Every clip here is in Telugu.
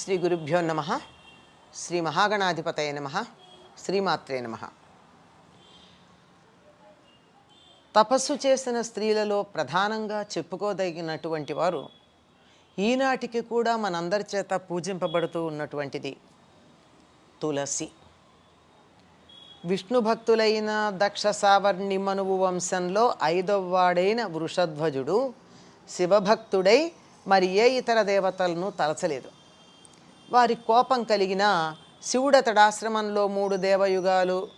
శ్రీ గురుభ్యో నమ. శ్రీ మహాగణాధిపతయ నమ. శ్రీమాత్రే నమ. తపస్సు చేసిన స్త్రీలలో ప్రధానంగా చెప్పుకోదగినటువంటి వారు ఈనాటికి కూడా మనందరి చేత పూజింపబడుతూ ఉన్నటువంటిది తులసి. విష్ణు భక్తులైన దక్ష సావర్ణి మనువు వంశంలో ఐదవ వాడైన వృషధ్వజుడు శివభక్తుడై మరి ఏ ఇతర దేవతలను తలచలేదు. వారి కోపం కలిగిన శివుడు అతడాశ్రమంలో మూడు దేవయుగాలు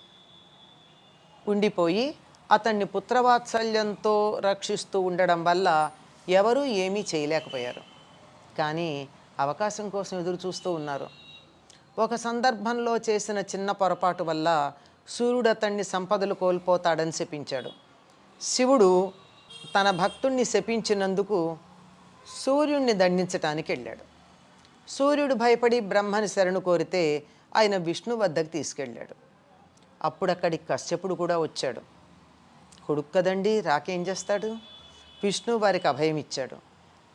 ఉండిపోయి అతన్ని పుత్రవాత్సల్యంతో రక్షిస్తూ ఉండడం వల్ల ఎవరూ ఏమీ చేయలేకపోయారు. కానీ అవకాశం కోసం ఎదురు చూస్తూ ఉన్నారు. ఒక సందర్భంలో చేసిన చిన్న పొరపాటు వల్ల సూర్యుడు అతన్ని సంపదలు కోల్పోతాడని శపించాడు. శివుడు తన భక్తుణ్ణి శపించినందుకు సూర్యుణ్ణి దండించటానికి వెళ్ళాడు. సూర్యుడు భయపడి బ్రహ్మని శరణు కోరితే ఆయన విష్ణు వద్దకు తీసుకెళ్ళాడు. అప్పుడక్కడి కశ్యపుడు కూడా వచ్చాడు. కొడుకు కదండి రాకేం చేస్తాడు? విష్ణు వారికి అభయం ఇచ్చాడు.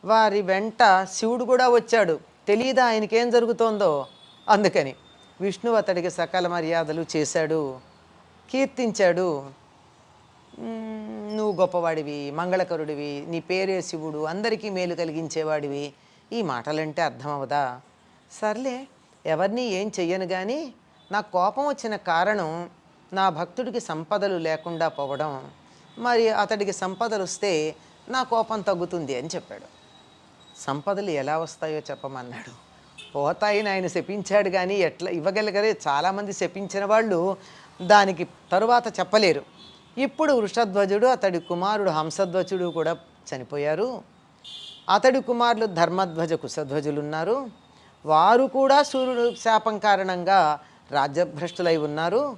వారి వెంట శివుడు కూడా వచ్చాడు. తెలియదా ఆయనకేం జరుగుతోందో? అందుకని విష్ణు అతడికి సకల మర్యాదలు చేశాడు. కీర్తించాడు. నువ్వు గొప్పవాడివి మంగళకరుడివి నీ పేరే శివుడు అందరికీ మేలు కలిగించేవాడివి ఈ మాటలంటే అర్థమవదా? సర్లే ఎవరిని ఏం చెయ్యను కానీ నాకు కోపం వచ్చిన కారణం నా భక్తుడికి సంపదలు లేకుండా పోవడం. మరి అతడికి సంపదలు వస్తే నా కోపం తగ్గుతుంది అని చెప్పాడు. సంపదలు ఎలా వస్తాయో చెప్పమన్నాడు. పోతాయని ఆయన శపించాడు కానీ ఎట్లా ఇవ్వగలిగరే చాలామంది శపించిన వాళ్ళు దానికి తరువాత చెప్పలేరు. ఇప్పుడు వృషధ్వజుడు అతడి కుమారుడు హంసధ్వజుడు కూడా చనిపోయారు. అతడి కుమారులు ధర్మధ్వజ కుశధ్వజులు ఉన్నారు వారు కూడా సూర్యుడు శాపం కారణంగా రాజ్యభ్రష్టులై ఉన్నారు.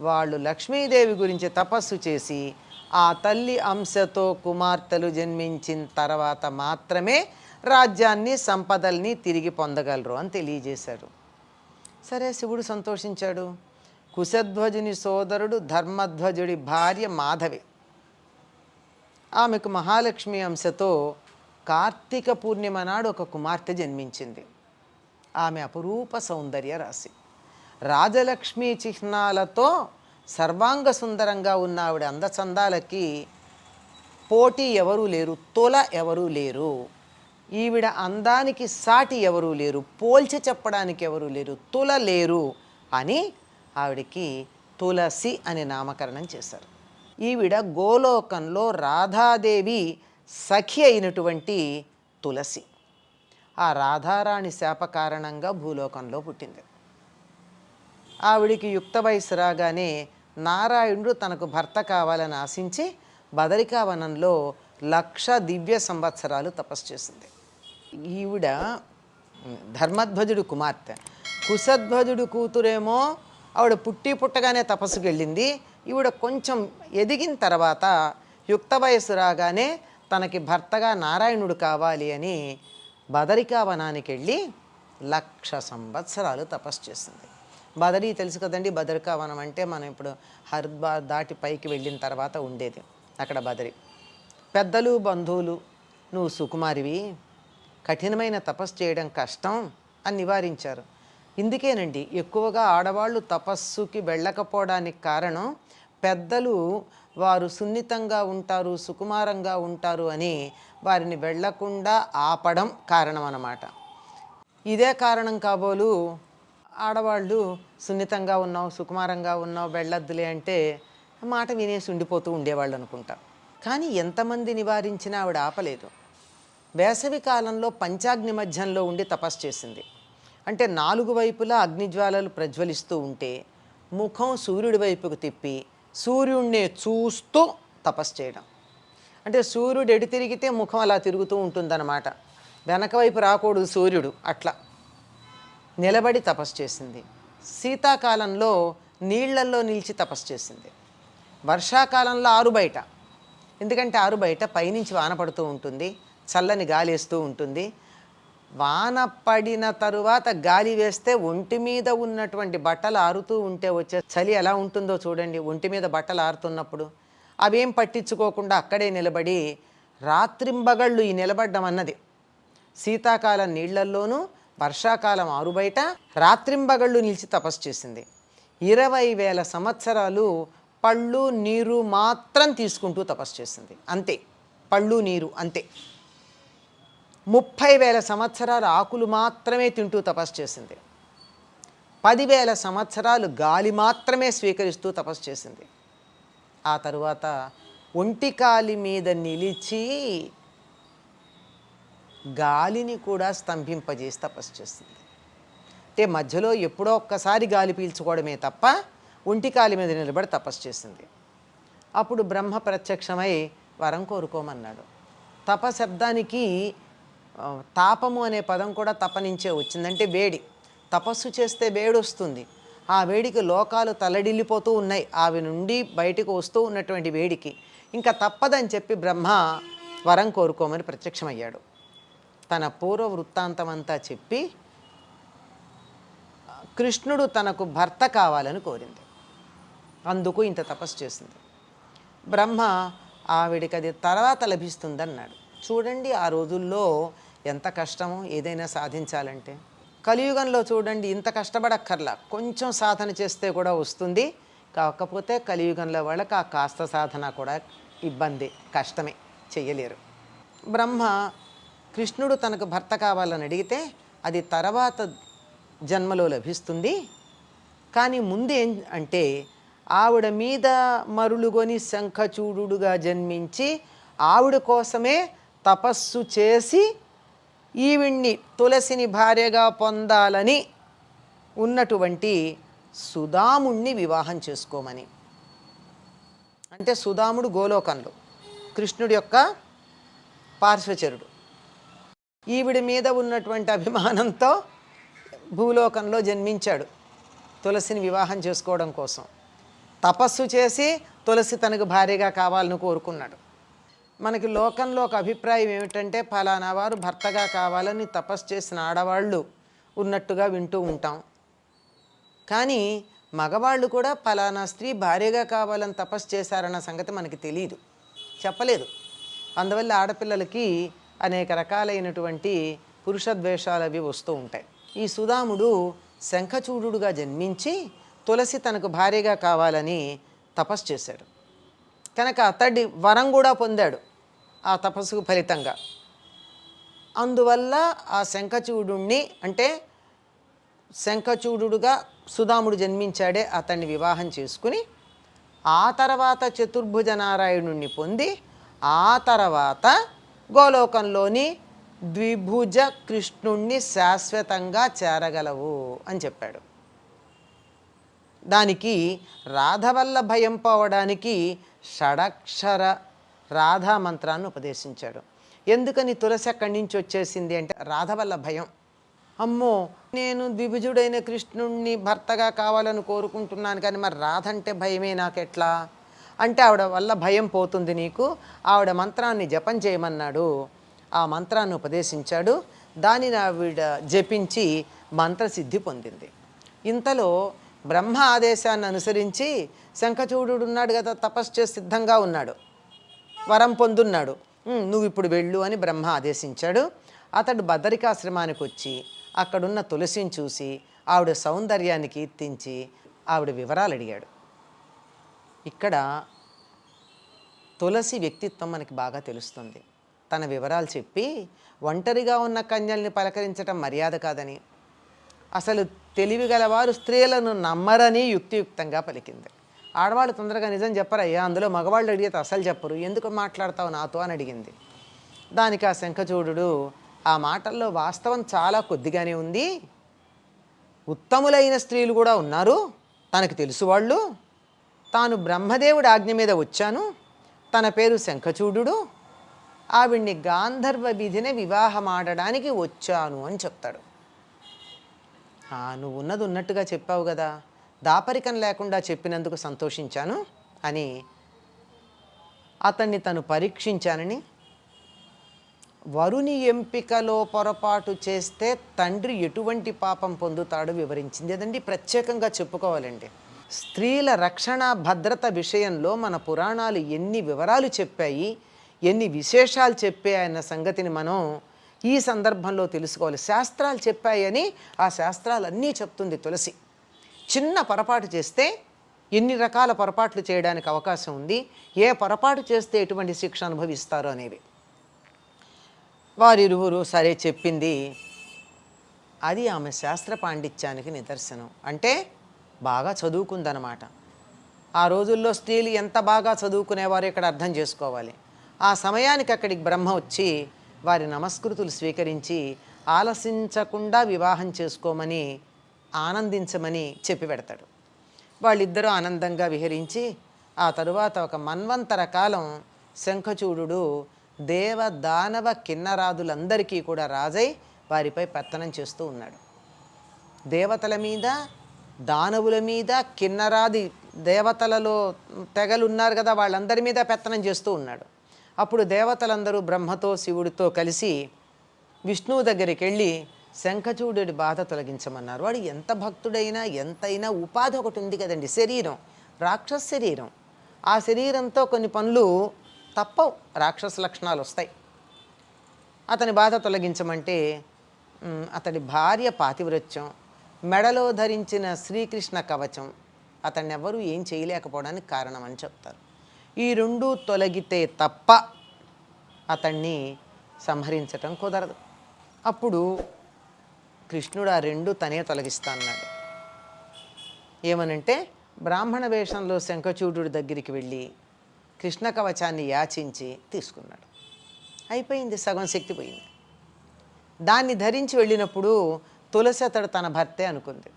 వాళ్ళు లక్ష్మీదేవి గురించి తపస్సు చేసి ఆ తల్లి అంశతో కుమార్తెలు జన్మించిన తర్వాత మాత్రమే రాజ్యాన్ని సంపదల్ని తిరిగి పొందగలరు అని తెలియజేశారు. సరే శివుడు సంతోషించాడు. కుశధ్వజుని సోదరుడు ధర్మధ్వజుడి భార్య మాధవి. ఆమెకు మహాలక్ష్మి అంశతో కార్తీక పూర్ణిమ నాడు ఒక కుమార్తె జన్మించింది. ఆమె అపురూప సౌందర్య రాశి. రాజలక్ష్మి చిహ్నాలతో సర్వాంగ సుందరంగా ఉన్న ఆవిడ అందచందాలకి పోటీ ఎవరూ లేరు తొల ఎవరూ లేరు. ఈవిడ అందానికి సాటి ఎవరూ లేరు పోల్చి చెప్పడానికి ఎవరూ లేరు తుల లేరు అని ఆవిడకి తులసి అని నామకరణం చేశారు. ఈవిడ గోలోకంలో రాధాదేవి సఖి అయినటువంటి తులసి. ఆ రాధారాణి శాప కారణంగా భూలోకంలో పుట్టింది. ఆవిడికి యుక్త వయసు రాగానే నారాయణుడు తనకు భర్త కావాలని ఆశించి బదరికావనంలో లక్ష దివ్య సంవత్సరాలు తపస్సు చేసింది. ఈవిడ ధర్మధ్వజుడు కుమార్తె. కుశధ్వజుడు కూతురేమో ఆవిడ పుట్టి పుట్టగానే తపస్సుకు వెళ్ళింది ఈవిడ కొంచెం ఎదిగిన తర్వాత యుక్త వయసు రాగానే తనకి భర్తగా నారాయణుడు కావాలి అని బదరికావనానికి వెళ్ళి లక్ష సంవత్సరాలు తపస్సు చేసింది. బదరీ తెలుసు కదండి బదరికావనం అంటే మనం ఇప్పుడు హరిద్వార్ దాటి పైకి వెళ్ళిన తర్వాత ఉండేది అక్కడ బదరి. పెద్దలు బంధువులు నువ్వు సుకుమారివి కఠినమైన తపస్సు చేయడం కష్టం అని నివారించారు. ఇందుకేనండి ఎక్కువగా ఆడవాళ్ళు తపస్సుకి వెళ్ళకపోవడానికి కారణం పెద్దలు వారు సున్నితంగా ఉంటారు సుకుమారంగా ఉంటారు అని వారిని వెళ్ళకుండా ఆపడం కారణం అన్నమాట ఇదే కారణం కాబోలు ఆడవాళ్ళు సున్నితంగా ఉన్నావు సుకుమారంగా ఉన్నావు వెళ్ళొద్దులే అంటే మాట వినేసి ఉండిపోతూ ఉండేవాళ్ళు అనుకుంటా. కానీ ఎంతమంది నివారించినా ఆవిడ ఆపలేదు. వేసవి కాలంలో పంచాగ్ని మధ్యంలో ఉండి తపస్సు చేసింది. అంటే నాలుగు వైపులా అగ్నిజ్వాలలు ప్రజ్వలిస్తూ ఉంటే ముఖం సూర్యుడి వైపుకు తిప్పి సూర్యుడినే చూస్తూ తపస్సు చేయడం. అంటే సూర్యుడు ఎడి తిరిగితే ముఖం అలా తిరుగుతూ ఉంటుందన్నమాట. వెనక వైపు రాకూడదు సూర్యుడు అట్లా. నిలబడి తపస్సు చేసింది. శీతాకాలంలో నీళ్ళల్లో నిలిచి తపస్సు చేసింది. వర్షాకాలంలో ఆరు బయట. ఎందుకంటే ఆరు బయట పైనుంచి వాన పడుతూ ఉంటుంది చల్లని గాలి వేస్తూ ఉంటుంది వాన పడిన తరువాత గాలి వేస్తే ఒంటి మీద ఉన్నటువంటి బట్టలు ఆరుతూ ఉంటే వచ్చే చలి ఎలా ఉంటుందో చూడండి. ఒంటి మీద బట్టలు ఆరుతున్నప్పుడు అవేం పట్టించుకోకుండా అక్కడే నిలబడి రాత్రింబగళ్ళు ఈ నిలబడ్డం అన్నది. శీతాకాలం నీళ్ళల్లోనూ వర్షాకాలం ఆరుబయట రాత్రింబగళ్ళు నిలిచి తపస్సు చేసింది. ఇరవై వేల సంవత్సరాలు పళ్ళు నీరు మాత్రం తీసుకుంటూ తపస్సు చేసింది. అంతే. పళ్ళు నీరు అంతే. ముప్పై వేల సంవత్సరాలు ఆకులు మాత్రమే తింటూ తపస్సు చేసింది. పదివేల సంవత్సరాలు గాలి మాత్రమే స్వీకరిస్తూ తపస్సు చేసింది. ఆ తరువాత ఒంటికాలి మీద నిలిచి గాలిని కూడా స్తంభింపజేసి తపస్సు చేస్తుంది అంటే మధ్యలో ఎప్పుడో ఒక్కసారి గాలి పీల్చుకోవడమే తప్ప ఒంటికాలి మీద నిలబడి తపస్సు చేసింది. అప్పుడు బ్రహ్మ ప్రత్యక్షమై వరం కోరుకోమన్నాడు. తపశబ్దానికి తాపము అనే పదం కూడా తపనించే వచ్చింది అంటే వేడి. తపస్సు చేస్తే వేడి వస్తుంది. ఆ వేడికి లోకాలు తలడిల్లిపోతూ ఉన్నాయి. ఆవి నుండి బయటకు వస్తూ ఉన్నటువంటి వేడికి. ఇంకా తప్పదని చెప్పి బ్రహ్మ వరం కోరుకోమని ప్రత్యక్షమయ్యాడు. తన పూర్వ వృత్తాంతమంతా చెప్పి కృష్ణుడు తనకు భర్త కావాలని కోరింది. అందుకు ఇంత తపస్సు చేసింది. బ్రహ్మ ఆవిడికి అది తర్వాత లభిస్తుందన్నాడు. చూడండి ఆ రోజుల్లో ఎంత కష్టమో ఏదైనా సాధించాలంటే. కలియుగంలో చూడండి ఇంత కష్టపడక్కర్లా. కొంచెం సాధన చేస్తే కూడా వస్తుంది. కాకపోతే కలియుగంలో వాళ్ళకి ఆ కాస్త సాధన కూడా ఇబ్బంది కష్టమే చెయ్యలేరు. బ్రహ్మ కృష్ణుడు తనకు భర్త కావాలని అడిగితే అది తర్వాత జన్మలో లభిస్తుంది. కానీ ముందే అంటే ఆవిడ మీద మరులుగొని శంఖచూడుగా జన్మించి ఆవిడ కోసమే తపస్సు చేసి ఈవిణ్ణి తులసిని భార్యగా పొందాలని ఉన్నటువంటి సుధాముణ్ణి వివాహం చేసుకోమని. అంటే సుధాముడు గోలోకంలో కృష్ణుడి యొక్క పార్శ్వచరుడు. ఈవిడి మీద ఉన్నటువంటి అభిమానంతో భూలోకంలో జన్మించాడు తులసిని వివాహం చేసుకోవడం కోసం. తపస్సు చేసి తులసి తనకు భార్యగా కావాలని కోరుకున్నాడు. మనకి లోకంలో ఒక అభిప్రాయం ఏమిటంటే ఫలానా వారు భర్తగా కావాలని తపస్సు చేసిన ఆడవాళ్ళు ఉన్నట్టుగా వింటూ ఉంటాం. కానీ మగవాళ్ళు కూడా ఫలానా స్త్రీ భార్యగా కావాలని తపస్సు చేశారన్న సంగతి మనకి తెలియదు చెప్పలేదు. అందువల్ల ఆడపిల్లలకి అనేక రకాలైనటువంటి పురుష ద్వేషాలు అవి వస్తూ ఉంటాయి. ఈ సుధాముడు శంఖచూడుగా జన్మించి తులసి తనకు భార్యగా కావాలని తపస్సు చేశాడు. కనుక అతడి వరం కూడా పొందాడు ఆ తపస్సుకు ఫలితంగా. అందువల్ల ఆ శంఖచూడుణ్ణి అంటే శంఖచూడుగా సుధాముడు జన్మించాడే అతన్ని వివాహం చేసుకుని ఆ తర్వాత చతుర్భుజ నారాయణుణ్ణి పొంది ఆ తర్వాత గోలోకంలోని ద్విభుజ కృష్ణుణ్ణి శాశ్వతంగా చేరగలవు అని చెప్పాడు. దానికి రాధ వల్ల భయం పోవడానికి షడక్షర రాధా మంత్రాన్ని ఉపదేశించాడు. ఎందుకని తులసి అక్కడి నుంచి వచ్చేసింది అంటే రాధ వల్ల భయం. అమ్మో నేను ద్విభుజుడైన కృష్ణుణ్ణి భర్తగా కావాలని కోరుకుంటున్నాను కానీ మరి రాధ అంటే భయమే నాకెట్లా? అంటే ఆవిడ వల్ల భయం పోతుంది నీకు ఆవిడ మంత్రాన్ని జపం చేయమన్నాడు. ఆ మంత్రాన్ని ఉపదేశించాడు. దానిని ఆవిడ జపించి మంత్రసిద్ధి పొందింది. ఇంతలో బ్రహ్మ ఆదేశాన్ని అనుసరించి శంఖచూడు ఉన్నాడు కదా తపస్సు చేసి సిద్ధంగా ఉన్నాడు. వరం పొందున్నాడు. నువ్వు ఇప్పుడు వెళ్ళు అని బ్రహ్మ ఆదేశించాడు. అతడు బదరికాశ్రమానికి వచ్చి అక్కడున్న తులసిని చూసి ఆవిడ సౌందర్యాన్ని కీర్తించి ఆవిడ వివరాలు అడిగాడు. ఇక్కడ తులసి వ్యక్తిత్వం మనకి బాగా తెలుస్తుంది. తన వివరాలు చెప్పి ఒంటరిగా ఉన్న కన్యల్ని పలకరించటం మర్యాద కాదని అసలు తెలివి గలవారు స్త్రీలను నమ్మరని యుక్తియుక్తంగా పలికింది. ఆడవాళ్ళు తొందరగా నిజం చెప్పరయ్యా అందులో మగవాళ్ళు అడిగితే అసలు చెప్పరు. ఎందుకు మాట్లాడతావు నాతో? అని అడిగింది. దానికి ఆ శంఖచూడు ఆ మాటల్లో వాస్తవం చాలా కొద్దిగానే ఉంది. ఉత్తములైన స్త్రీలు కూడా ఉన్నారు. తనకు తెలుసు వాళ్ళు. తాను బ్రహ్మదేవుడి ఆజ్ఞ మీద వచ్చాను. తన పేరు శంఖచూడు ఆవిడ్ని గాంధర్వ విధిని వివాహమాడడానికి వచ్చాను అని చెప్తాడు. నువ్వు ఉన్నది ఉన్నట్టుగా చెప్పావు కదా. దాపరికం లేకుండా చెప్పినందుకు సంతోషించాను అని అతన్ని తను పరీక్షించానని. వరుని ఎంపికలో పొరపాటు చేస్తే తండ్రి ఎటువంటి పాపం పొందుతాడో వివరించింది. అదండి ప్రత్యేకంగా చెప్పుకోవాలండి. స్త్రీల రక్షణ భద్రత విషయంలో మన పురాణాలు ఎన్ని వివరాలు చెప్పాయి ఎన్ని విశేషాలు చెప్పాయన్న సంగతిని మనం ఈ సందర్భంలో తెలుసుకోవాలి. శాస్త్రాలు చెప్పాయని ఆ శాస్త్రాలన్నీ చెప్తుంది తులసి. చిన్న పొరపాటు చేస్తే ఎన్ని రకాల పొరపాట్లు చేయడానికి అవకాశం ఉంది? ఏ పొరపాటు చేస్తే ఎటువంటి శిక్ష అనుభవిస్తారు అనేవి. వారిరువురు సరే చెప్పింది. అది ఆమె శాస్త్ర పాండిత్యానికి నిదర్శనం. అంటే బాగా చదువుకుందనమాట. ఆ రోజుల్లో స్త్రీలు ఎంత బాగా చదువుకునేవారో ఇక్కడ అర్థం చేసుకోవాలి. ఆ సమయానికి అక్కడికి బ్రహ్మ వచ్చి వారి నమస్కృతులు స్వీకరించి ఆలసించకుండా వివాహం చేసుకోమని ఆనందించమని చెప్పి పెడతాడు. వాళ్ళిద్దరూ ఆనందంగా విహరించి ఆ తరువాత ఒక మన్వంతర కాలం శంఖచూడు దేవ దానవ కిన్నరాదులందరికీ కూడా రాజై వారిపై పెత్తనం చేస్తూ ఉన్నాడు. దేవతల మీద దానవుల మీద కిన్నరాది దేవతలలో తెగలు ఉన్నారు కదా వాళ్ళందరి మీద పెత్తనం చేస్తూ ఉన్నాడు. అప్పుడు దేవతలందరూ బ్రహ్మతో శివుడితో కలిసి విష్ణువు దగ్గరికి వెళ్ళి శంఖచూడుడి బాధ తొలగించమన్నారు. వాడు ఎంత భక్తుడైనా ఎంతైనా ఉపాధి ఒకటి ఉంది కదండి. శరీరం రాక్షస శరీరం. ఆ శరీరంతో కొన్ని పనులు తప్పవు. రాక్షస లక్షణాలు వస్తాయి. అతని బాధ తొలగించమంటే అతడి భార్య పాతివ్రత్యం మెడలో ధరించిన శ్రీకృష్ణ కవచం అతన్ని ఎవరూ ఏం చేయలేకపోవడానికి కారణం అని చెప్తారు. ఈ రెండు తొలగితే తప్ప అతన్ని సంహరించటం కుదరదు. అప్పుడు కృష్ణుడు ఆ రెండు తనే తొలగిస్తాన్నాడు. ఏమనంటే బ్రాహ్మణ వేషంలో శంఖచూడు దగ్గరికి వెళ్ళి కృష్ణ కవచాన్ని యాచించి తీసుకున్నాడు. అయిపోయింది సగం శక్తి పోయింది. దాన్ని ధరించి వెళ్ళినప్పుడు తులసి అతడు తన భర్తే అనుకుంది.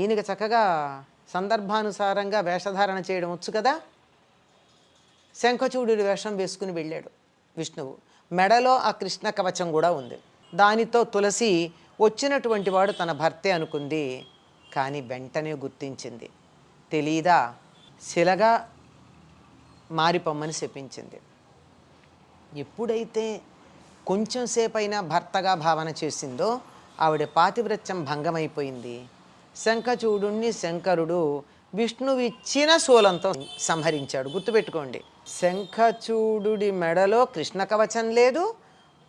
ఈయనకి చక్కగా సందర్భానుసారంగా వేషధారణ చేయడం వచ్చు కదా? శంఖచూడుడి వేషం వేసుకుని వెళ్ళాడు విష్ణువు. మెడలో ఆ కృష్ణ కవచం కూడా ఉంది. దానితో తులసి వచ్చినటువంటి వాడు తన భర్తే అనుకుంది. కానీ వెంటనే గుర్తించింది. తెలీదా? శిలగా మారిపోమ్మని చెప్పించింది ఎప్పుడైతే కొంచెం సేపైనా భర్తగా భావన చేసిందో ఆవిడ పాతివ్రత్యం భంగమైపోయింది. శంఖచూడుణ్ణి శంకరుడు విష్ణువిచ్చిన శూలంతో సంహరించాడు. గుర్తుపెట్టుకోండి. శంఖచూడుడి మెడలో కృష్ణ కవచం లేదు.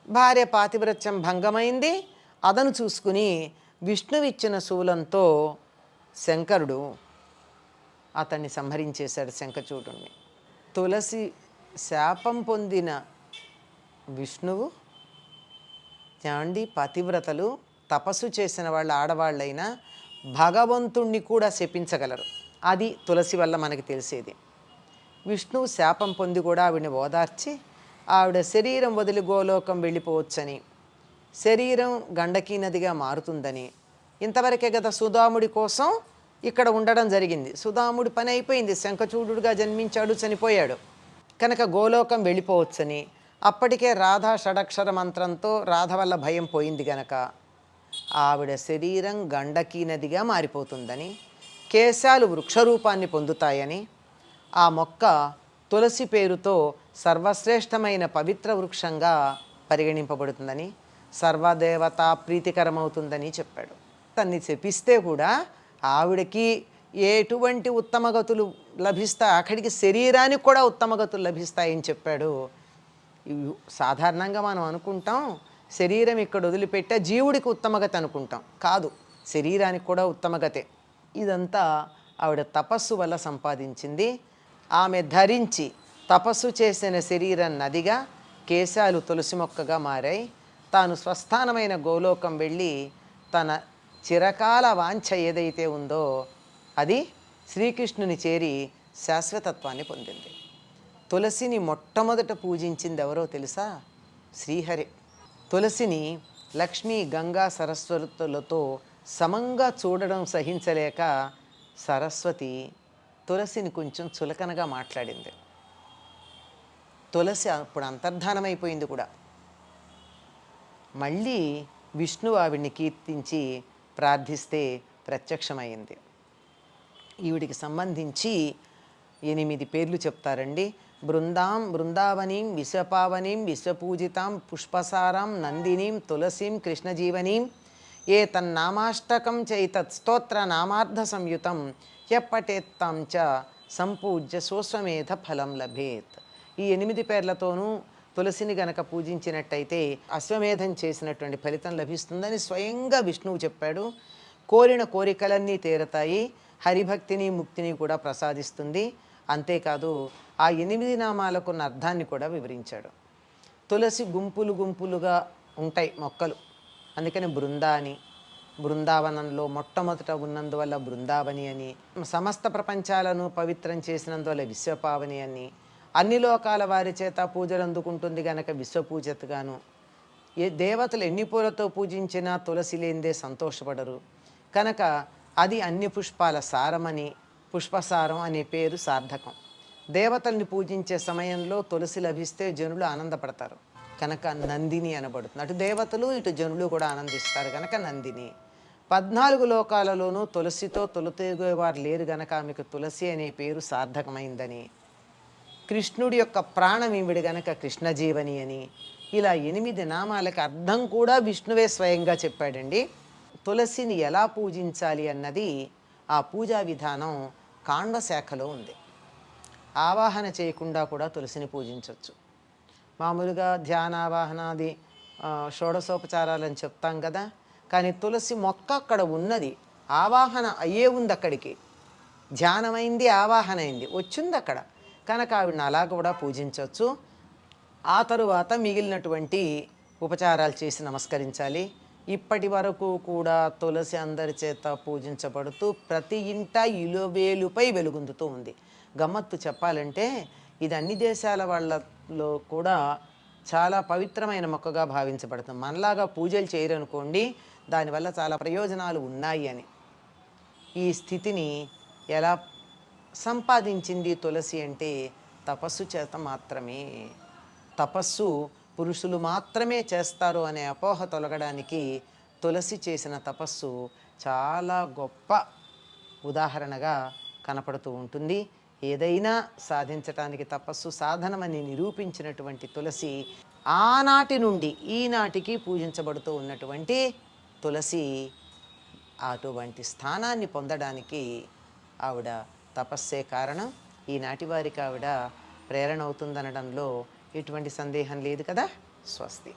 భార్య పాతివ్రత్యం భంగమైంది. అదను చూసుకుని విష్ణువిచ్చిన శూలంతో శంకరుడు అతన్ని సంహరించేశాడు శంఖచూడుణ్ణి. తులసి శాపం పొందిన విష్ణువు చాండి పతివ్రతలు తపస్సు చేసిన వాళ్ళ ఆడవాళ్ళైనా భగవంతుణ్ణి కూడా శపించగలరు. అది తులసి వల్ల మనకి తెలిసేది. విష్ణువు శాపం పొంది కూడా ఆవిడని ఓదార్చి ఆవిడ శరీరం వదిలి గోలోకం వెళ్ళిపోవచ్చని శరీరం గండకీ నదిగా మారుతుందని. ఇంతవరకే కదా సుధాముడి కోసం ఇక్కడ ఉండడం జరిగింది. సుధాముడి పని అయిపోయింది. శంఖచూడుగా జన్మించాడు చనిపోయాడు. కనుక గోలోకం వెళ్ళిపోవచ్చని. అప్పటికే రాధా షడక్షర మంత్రంతో రాధ వల్ల భయం పోయింది గనక. ఆవిడ శరీరం గండకీ నదిగా మారిపోతుందని కేశాలు వృక్షరూపాన్ని పొందుతాయని ఆ మొక్క తులసి పేరుతో సర్వశ్రేష్టమైన పవిత్ర వృక్షంగా పరిగణింపబడుతుందని సర్వదేవత ప్రీతికరమవుతుందని చెప్పాడు. తన్ని చెప్పిస్తే కూడా ఆవిడకి ఎటువంటి ఉత్తమగతులు లభిస్తా అక్కడికి శరీరానికి కూడా ఉత్తమగతులు లభిస్తాయని చెప్పాడు. సాధారణంగా మనం అనుకుంటాం శరీరం ఇక్కడ వదిలిపెట్టే జీవుడికి ఉత్తమగతి అనుకుంటాం. కాదు శరీరానికి కూడా ఉత్తమగతే ఇదంతా ఆవిడ తపస్సు వల్ల సంపాదించింది. ఆమె ధరించి తపస్సు చేసిన శరీరం నదిగా కేశాలు తులసి మొక్కగా మారాయి. తాను స్వస్థానమైన గోలోకం వెళ్ళి తన చిరకాల వాంఛ ఏదైతే ఉందో అది శ్రీకృష్ణుని చేరి శాశ్వతత్వాన్ని పొందింది. తులసిని మొట్టమొదట పూజించింది ఎవరో తెలుసా? శ్రీహరి. తులసిని లక్ష్మీ గంగా సరస్వతులతో సమంగా చూడడం సహించలేక సరస్వతి తులసిని కొంచెం చులకనగా మాట్లాడింది. తులసి అప్పుడు అంతర్ధానమైపోయింది కూడా. మళ్ళీ విష్ణు ఆవిడ్ని కీర్తించి ప్రార్థిస్తే ప్రత్యక్షమైంది. ఈవిడికి సంబంధించి ఎనిమిది పేర్లు చెప్తారండి. బృందాం బృందావనీం విశ్వపావనీం విశ్వపూజితాం పుష్పసారాం నందినీం తులసీం కృష్ణజీవనీం ఏ తన్నామాష్టకం చైతత్ స్తోత్ర నామార్థ సంయుతం ఎప్పటేత్తాం చ సంపూజ్య సోస్వమేధ ఫలం లభేత్. ఈ ఎనిమిది పేర్లతోనూ తులసిని గనక పూజించినట్టయితే అశ్వమేధం చేసినటువంటి ఫలితం లభిస్తుందని స్వయంగా విష్ణువు చెప్పాడు. కోరిన కోరికలన్నీ తీరతాయి. హరిభక్తిని ముక్తిని కూడా ప్రసాదిస్తుంది. అంతేకాదు ఆ ఎనిమిది నామాలకున్న అర్థాన్ని కూడా వివరించాడు. తులసి గుంపులు గుంపులుగా ఉంటాయి మొక్కలు. అందుకని బృందా అని బృందావనంలో మొట్టమొదట ఉన్నందువల్ల బృందావని అని సమస్త ప్రపంచాలను పవిత్రం చేసినందువల్ల విశ్వపావని అని అన్ని లోకాల వారి చేత పూజలు అందుకుంటుంది గనక విశ్వపూజతగాను. ఏ దేవతలు ఎన్ని పూలతో పూజించినా తులసి లేనిదే సంతోషపడరు. కనుక అది అన్ని పుష్పాల సారమని పుష్పసారం అనే పేరు సార్థకం. దేవతల్ని పూజించే సమయంలో తులసి లభిస్తే జనులు ఆనందపడతారు. కనుక నందిని అనబడుతుంది. అటు దేవతలు ఇటు జనులు కూడా ఆనందిస్తారు కనుక నందిని. పద్నాలుగు లోకాలలోనూ తులసితో తొలతేగేవారు లేరు గనక ఆమెకు తులసి అనే పేరు సార్థకమైందని. కృష్ణుడి యొక్క ప్రాణం ఈవిడ గనక కృష్ణజీవని అని. ఇలా ఎనిమిది నామాలకు అర్థం కూడా విష్ణువే స్వయంగా చెప్పాడండి. తులసిని ఎలా పూజించాలి అన్నది ఆ పూజా విధానం కాండ శాఖలో ఉంది. ఆవాహన చేయకుండా కూడా తులసిని పూజించవచ్చు. మామూలుగా ధ్యానావాహనాది షోడశోపచారాలు అని చెప్తాం కదా. కానీ తులసి మొక్క అక్కడ ఉన్నది. ఆవాహన అయ్యే ఉంది అక్కడికి. ధ్యానమైంది ఆవాహన అయింది. వచ్చింది అక్కడ. కనుక ఆవిడని అలా కూడా పూజించవచ్చు. ఆ తరువాత మిగిలినటువంటి ఉపచారాలు చేసి నమస్కరించాలి. ఇప్పటి వరకు కూడా తులసి అందరి చేత పూజించబడుతూ ప్రతి ఇంట ఇలువేలుపై వెలుగొందుతూ ఉంది. గమ్మత్తు చెప్పాలంటే ఇది అన్ని దేశాల లో కూడా చాలా పవిత్రమైన మొక్కగా భావించబడుతుంది. మనలాగా పూజలు చేయరనుకోండి దానివల్ల చాలా ప్రయోజనాలు ఉన్నాయి అని. ఈ స్థితిని ఎలా సంపాదించింది తులసి అంటే తపస్సు చేత మాత్రమే. తపస్సు పురుషులు మాత్రమే చేస్తారు అనే అపోహ తొలగడానికి తులసి చేసిన తపస్సు చాలా గొప్ప ఉదాహరణగా కనపడుతూ ఉంటుంది. ఏదైనా సాధించటానికి తపస్సు సాధనమని నిరూపించినటువంటి తులసి ఆనాటి నుండి ఈనాటికి పూజించబడుతూ ఉన్నటువంటి తులసి అటువంటి స్థానాన్ని పొందడానికి ఆవిడ తపస్సే కారణం. ఈనాటి వారికి ఆవిడ ప్రేరణ అవుతుందనడంలో ఎటువంటి సందేహం లేదు కదా? స్వస్తి.